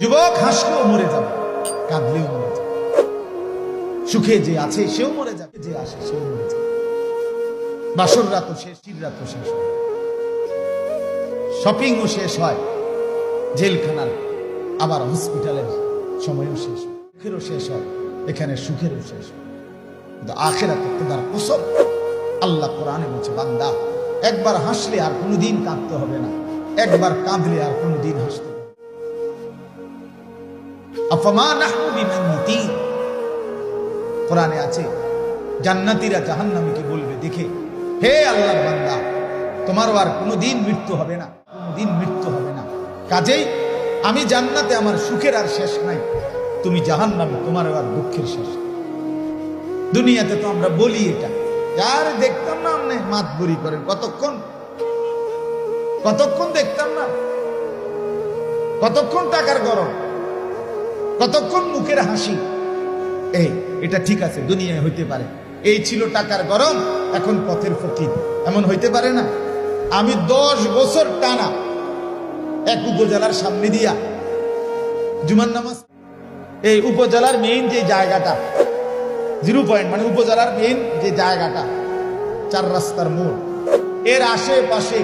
যুবক হাসলেও মরে যাবে। কাঁদলেও মরে যাবে। সুখে যে আছে, সেও মরে যাবে। যে আসে, সেও মরে যাবে। বাসর রাতও শেষ রাতও শেষ হয়। শপিংও শেষ হয়। জেলখানার, আবার হসপিটালের সময়ও শেষ হয়। সুখেরও শেষ হয়, এখানে সুখেরও শেষ হয়। কিন্তু আখেরাতে খোদার কসম, আল্লাহ কোরআনে বলছে, বান্দা, একবার হাসলে আর কোনোদিন কাঁদতে হবে না। একবার কাঁদলে আর কোনোদিন হাসতে কোরআনে আছে, জান্নাতীরা জাহান্নামীকে বলবে, দেখে, হে আল্লাহর বান্দা, তোমারও আর কোনোদিন মৃত্যু হবে না, কোনোদিন মৃত্যু হবে না। কাজেই আমি জান্নাতে আমার সুখের আর শেষ নাই, তুমি জাহান্নামে তোমারও আর দুঃখের শেষ দুনিয়াতে তো আমরা বলি এটা, আর দেখতাম না আপনি মাত বুড়ি করেন কতক্ষণ? কতক্ষণ দেখতাম না? কতক্ষণ টাকার গরম? কতক্ষণ মুখের হাসি? এই, এটা ঠিক আছে, দুনিয়ায় হইতে পারে। এই ছিল টাকার গরম, এখন পথের ফকির। এমন হইতে পারে না? আমি দশ বছর টানা এক উপজেলার সামনে দিয়া জুমান নামাজ এই উপজেলার মেইন যে জায়গাটা জিরো পয়েন্ট মানে উপজেলার মেইন যে জায়গাটা, চার রাস্তার মোড়। এর আশেপাশে